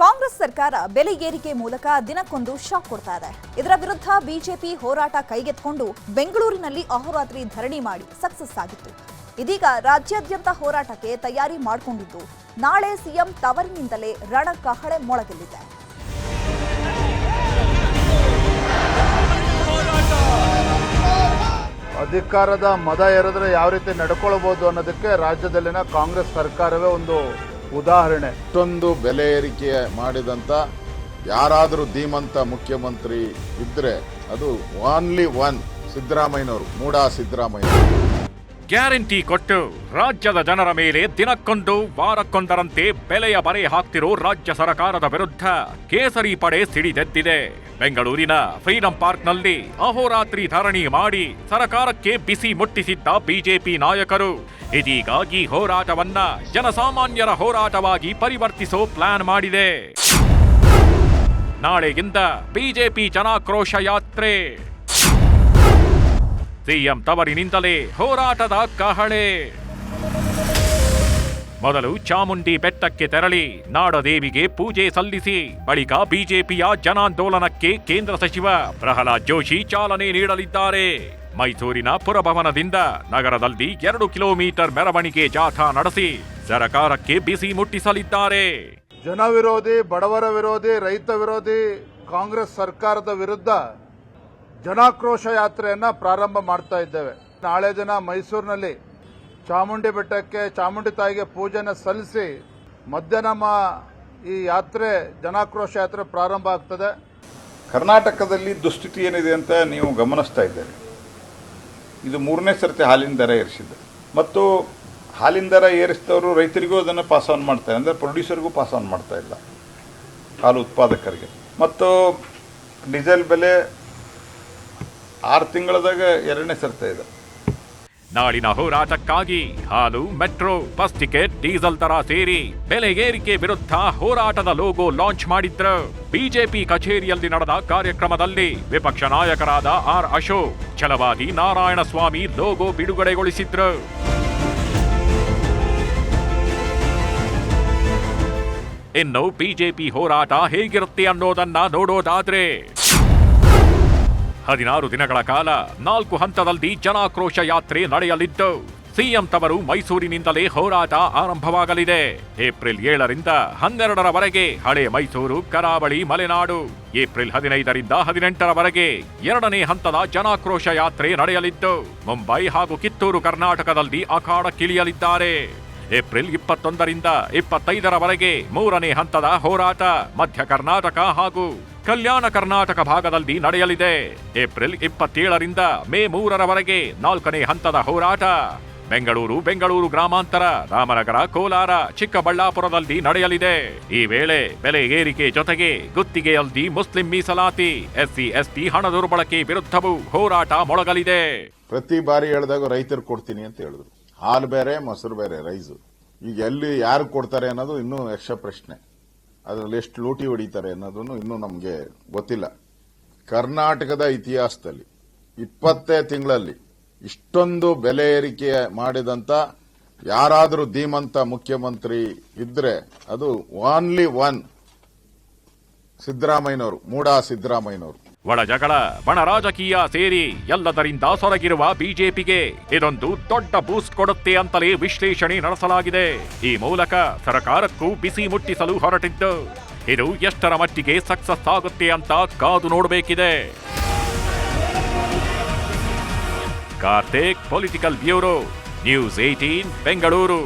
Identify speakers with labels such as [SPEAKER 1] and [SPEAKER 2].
[SPEAKER 1] ಕಾಂಗ್ರೆಸ್ ಸರ್ಕಾರ ಬೆಲೆ ಏರಿಕೆ ಮೂಲಕ ದಿನಕ್ಕೊಂದು ಶಾಕ್ ಕೊಡ್ತಾ ಇದೆ. ಇದರ ವಿರುದ್ಧ ಬಿಜೆಪಿ ಹೋರಾಟ ಕೈಗೆತ್ಕೊಂಡು ಬೆಂಗಳೂರಿನಲ್ಲಿ ಅಹೋರಾತ್ರಿ ಧರಣಿ ಮಾಡಿ ಸಕ್ಸಸ್ ಆಗಿತ್ತು. ಇದೀಗ ರಾಜ್ಯಾದ್ಯಂತ ಹೋರಾಟಕ್ಕೆ ತಯಾರಿ ಮಾಡಿಕೊಂಡಿದ್ದು, ನಾಳೆ ಸಿಎಂ ತವರಿನಿಂದಲೇ ರಣಕಹಳೆ ಮೊಳಗಲಿದೆ.
[SPEAKER 2] ಅಧಿಕಾರದ ಮದ ಎರೆದ್ರೆ ಯಾವ ರೀತಿ ನಡ್ಕೊಳ್ಬೋದು ಅನ್ನೋದಕ್ಕೆ ರಾಜ್ಯದಲ್ಲಿನ ಕಾಂಗ್ರೆಸ್ ಸರ್ಕಾರವೇ ಒಂದು ಉದಾಹರಣೆ.
[SPEAKER 3] ಇಷ್ಟೊಂದು ಬೆಲೆ ಏರಿಕೆ ಮಾಡಿದಂಥ ಯಾರಾದರೂ ಧೀಮಂತ ಮುಖ್ಯಮಂತ್ರಿ ಇದ್ರೆ ಅದು ಓನ್ಲಿ ಒನ್ ಸಿದ್ದರಾಮಯ್ಯನವರು, ಮೂಡಾ ಸಿದ್ದರಾಮಯ್ಯ.
[SPEAKER 4] ಗ್ಯಾರಂಟಿ ಕೊಟ್ಟು ರಾಜ್ಯದ ಜನರ ಮೇಲೆ ದಿನಕ್ಕೊಂದು ವಾರಕ್ಕೊಂದರಂತೆ ಬೆಲೆಯ ಬರೆ ಹಾಕ್ತಿರೋ ರಾಜ್ಯ ಸರ್ಕಾರದ ವಿರುದ್ಧ ಕೇಸರಿ ಪಡೆ ಸಿಡಿದೆದ್ದಿದೆ. ಬೆಂಗಳೂರಿನ ಫ್ರೀಡಂ ಪಾರ್ಕ್ನಲ್ಲಿ ಅಹೋರಾತ್ರಿ ಧರಣಿ ಮಾಡಿ ಸರ್ಕಾರಕ್ಕೆ ಬಿಸಿ ಮುಟ್ಟಿಸಿದ್ದ ಬಿಜೆಪಿ ನಾಯಕರು ಇದೀಗ ಈ ಹೋರಾಟವನ್ನ ಜನಸಾಮಾನ್ಯರ ಹೋರಾಟವಾಗಿ ಪರಿವರ್ತಿಸೋ ಪ್ಲಾನ್ ಮಾಡಿದೆ. ನಾಳೆಯಿಂದ ಬಿಜೆಪಿ ಜನಾಕ್ರೋಶ ಯಾತ್ರೆ. ಸಿಎಂ ತವರಿನಿಂದಲೇ ಹೋರಾಟದ ಕಹಳೆ. ಮೊದಲು ಚಾಮುಂಡಿ ಬೆಟ್ಟಕ್ಕೆ ತೆರಳಿ ನಾಡದೇವಿಗೆ ಪೂಜೆ ಸಲ್ಲಿಸಿ, ಬಳಿಕ ಬಿಜೆಪಿಯ ಜನಾಂದೋಲನಕ್ಕೆ ಕೇಂದ್ರ ಸಚಿವ ಪ್ರಹ್ಲಾದ್ ಜೋಶಿ ಚಾಲನೆ ನೀಡಲಿದ್ದಾರೆ. ಮೈಸೂರಿನ ಪುರಭವನದಿಂದ ನಗರದಲ್ಲಿ ಎರಡು ಕಿಲೋಮೀಟರ್ ಮೆರವಣಿಗೆ ಜಾಥಾ ನಡೆಸಿ ಸರಕಾರಕ್ಕೆ ಬಿಸಿ ಮುಟ್ಟಿಸಲಿದ್ದಾರೆ.
[SPEAKER 2] ಜನ ವಿರೋಧಿ, ಬಡವರ ವಿರೋಧಿ, ರೈತ ವಿರೋಧಿ, ಕಾಂಗ್ರೆಸ್ ಸರ್ಕಾರದ ವಿರುದ್ಧ ಜನಾಕ್ರೋಶ ಯಾತ್ರೆಯನ್ನ ಪ್ರಾರಂಭ ಮಾಡ್ತಾ ಇದ್ದೇವೆ. ನಾಳೆ ದಿನ ಮೈಸೂರಿನಲ್ಲಿ ಚಾಮುಂಡಿ ಬೆಟ್ಟಕ್ಕೆ, ಚಾಮುಂಡಿ ತಾಯಿಗೆ ಪೂಜೆನ ಸಲ್ಲಿಸಿ ಮಧ್ಯಾಹ್ನ ಈ ಯಾತ್ರೆ, ಜನಾಕ್ರೋಶ ಯಾತ್ರೆ ಪ್ರಾರಂಭ ಆಗ್ತದೆ.
[SPEAKER 5] ಕರ್ನಾಟಕದಲ್ಲಿ ದುಸ್ಥಿತಿ ಏನಿದೆ ಅಂತ ನೀವು ಗಮನಿಸ್ತಾ ಇದ್ದೀರಿ. ಇದು ಮೂರನೇ ಸರ್ತಿ ಹಾಲಿನ ದರ ಏರಿಸಿದ್ದು. ಮತ್ತು ಹಾಲಿನ ದರ ಏರಿಸಿದವರು ರೈತರಿಗೂ ಅದನ್ನು ಪಾಸ್ ಆನ್ ಮಾಡ್ತಾರೆ. ಅಂದರೆ ಪ್ರೊಡ್ಯೂಸರ್ಗೂ ಪಾಸ್ ಆನ್ ಮಾಡ್ತಾ ಇಲ್ಲ. ಹಾಲು ಉತ್ಪಾದಕರಿಗೆ. ಮತ್ತು ಡೀಸೆಲ್ ಬೆಲೆ ಆರು ತಿಂಗಳದಾಗ ಎರಡನೇ ಸರ್ತ ಇದೆ.
[SPEAKER 4] ನಾಳಿನ ಹೋರಾಟಕ್ಕಾಗಿ ಹಾಲು, ಮೆಟ್ರೋ, ಬಸ್ ಟಿಕೆಟ್, ಡೀಸೆಲ್ ದರ ಸೇರಿ ಬೆಲೆ ಏರಿಕೆ ವಿರುದ್ಧ ಹೋರಾಟದ ಲೋಗೋ ಲಾಂಚ್ ಮಾಡಿದ್ರ ಬಿಜೆಪಿ ಕಚೇರಿಯಲ್ಲಿ ನಡೆದ ಕಾರ್ಯಕ್ರಮದಲ್ಲಿ ವಿಪಕ್ಷ ನಾಯಕರಾದ ಆರ್ ಅಶೋಕ್, ಛಲವಾದಿ ನಾರಾಯಣಸ್ವಾಮಿ ಲೋಗೋ ಬಿಡುಗಡೆಗೊಳಿಸಿದ್ರು. ಇನ್ನು ಬಿಜೆಪಿ ಹೋರಾಟ ಹೇಗಿರುತ್ತೆ ಅನ್ನೋದನ್ನ ನೋಡೋದಾದ್ರೆ ಹದಿನಾರು ದಿನಗಳ ಕಾಲ ನಾಲ್ಕು ಹಂತದಲ್ಲಿ ಜನಾಕ್ರೋಶ ಯಾತ್ರೆ ನಡೆಯಲಿದ್ದು, ಸಿಎಂ ತವರು ಮೈಸೂರಿನಿಂದಲೇ ಹೋರಾಟ ಆರಂಭವಾಗಲಿದೆ. ಏಪ್ರಿಲ್ ಏಳರಿಂದ ಹನ್ನೆರಡರವರೆಗೆ ಹಳೆ ಮೈಸೂರು, ಕರಾವಳಿ, ಮಲೆನಾಡು, ಏಪ್ರಿಲ್ ಹದಿನೈದರಿಂದ ಹದಿನೆಂಟರವರೆಗೆ ಎರಡನೇ ಹಂತದ ಜನಾಕ್ರೋಶ ಯಾತ್ರೆ ನಡೆಯಲಿದ್ದು, ಮುಂಬೈ ಹಾಗೂ ಕಿತ್ತೂರು ಕರ್ನಾಟಕದಲ್ಲಿ ಅಖಾಡಕ್ಕಿಳಿಯಲಿದ್ದಾರೆ. ಏಪ್ರಿಲ್ ಇಪ್ಪತ್ತೊಂದರಿಂದ ಇಪ್ಪತ್ತೈದರವರೆಗೆ ಮೂರನೇ ಹಂತದ ಹೋರಾಟ ಮಧ್ಯ ಕರ್ನಾಟಕ ಹಾಗೂ ಕಲ್ಯಾಣ ಕರ್ನಾಟಕ ಭಾಗದಲ್ಲಿ ನಡೆಯಲಿದೆ. ಏಪ್ರಿಲ್ ಇಪ್ಪತ್ತೇಳರಿಂದ ಮೇ ಮೂರರವರೆಗೆ ನಾಲ್ಕನೇ ಹಂತದ ಹೋರಾಟ ಬೆಂಗಳೂರು ಬೆಂಗಳೂರು ಗ್ರಾಮಾಂತರ, ರಾಮನಗರ, ಕೋಲಾರ, ಚಿಕ್ಕಬಳ್ಳಾಪುರದಲ್ಲಿ ನಡೆಯಲಿದೆ. ಈ ವೇಳೆ ಬೆಲೆ ಏರಿಕೆ ಜೊತೆಗೆ ಗುತ್ತಿಗೆಯಲ್ಲಿ ಮುಸ್ಲಿಂ ಮೀಸಲಾತಿ, ಎಸ್ಸಿ, ಎಸ್ಟಿ ಹಣ ದುರ್ಬಳಕೆ ವಿರುದ್ಧವೂ ಹೋರಾಟ ಮೊಳಗಲಿದೆ.
[SPEAKER 3] ಪ್ರತಿ ಬಾರಿ ಹೇಳಿದಾಗ ರೈತರು ಕೊಡ್ತೀನಿ ಅಂತ ಹೇಳಿದ್ರು. ಹಾಲು ಬೇರೆ, ಮೊಸರು ಬೇರೆ, ರೈಸು. ಈಗ ಎಲ್ಲಿ ಯಾರು ಕೊಡ್ತಾರೆ ಅನ್ನೋದು ಇನ್ನೂ ಯಕ್ಷ ಪ್ರಶ್ನೆ. ಅದರಲ್ಲಿ ಎಷ್ಟು ಲೂಟಿ ಹೊಡಿತಾರೆ ಅನ್ನೋದನ್ನು ಇನ್ನೂ ನಮಗೆ ಗೊತ್ತಿಲ್ಲ. ಕರ್ನಾಟಕದ ಇತಿಹಾಸದಲ್ಲಿ, ಇಪ್ಪತ್ತೇ ತಿಂಗಳಲ್ಲಿ ಇಷ್ಟೊಂದು ಬೆಲೆ ಏರಿಕೆ ಮಾಡಿದಂತ ಯಾರಾದರೂ ಧೀಮಂತ ಮುಖ್ಯಮಂತ್ರಿ ಇದ್ರೆ ಅದು ಓನ್ಲಿ ಒನ್ ಸಿದ್ದರಾಮಯ್ಯನವರು, ಮೂಡಾ ಸಿದ್ದರಾಮಯ್ಯನವರು.
[SPEAKER 4] ಒಳ ಜಗಳ ಬಣ ರಾಜಕೀಯ ಸೇರಿ ಎಲ್ಲದರಿಂದ ಸೊರಗಿರುವ ಬಿಜೆಪಿಗೆ ಇದೊಂದು ದೊಡ್ಡ ಬೂಸ್ಟ್ ಕೊಡುತ್ತೆ ಅಂತಲೇ ವಿಶ್ಲೇಷಣೆ ನಡೆಸಲಾಗಿದೆ. ಈ ಮೂಲಕ ಸರ್ಕಾರಕ್ಕೂ ಬಿಸಿ ಮುಟ್ಟಿಸಲು ಹೊರಟಿದ್ದು, ಇದು ಎಷ್ಟರ ಮಟ್ಟಿಗೆ ಸಕ್ಸಸ್ ಆಗುತ್ತೆ ಅಂತ ಕಾದು ನೋಡಬೇಕಿದೆ. Karthik political bureau news eighteen Bengaluru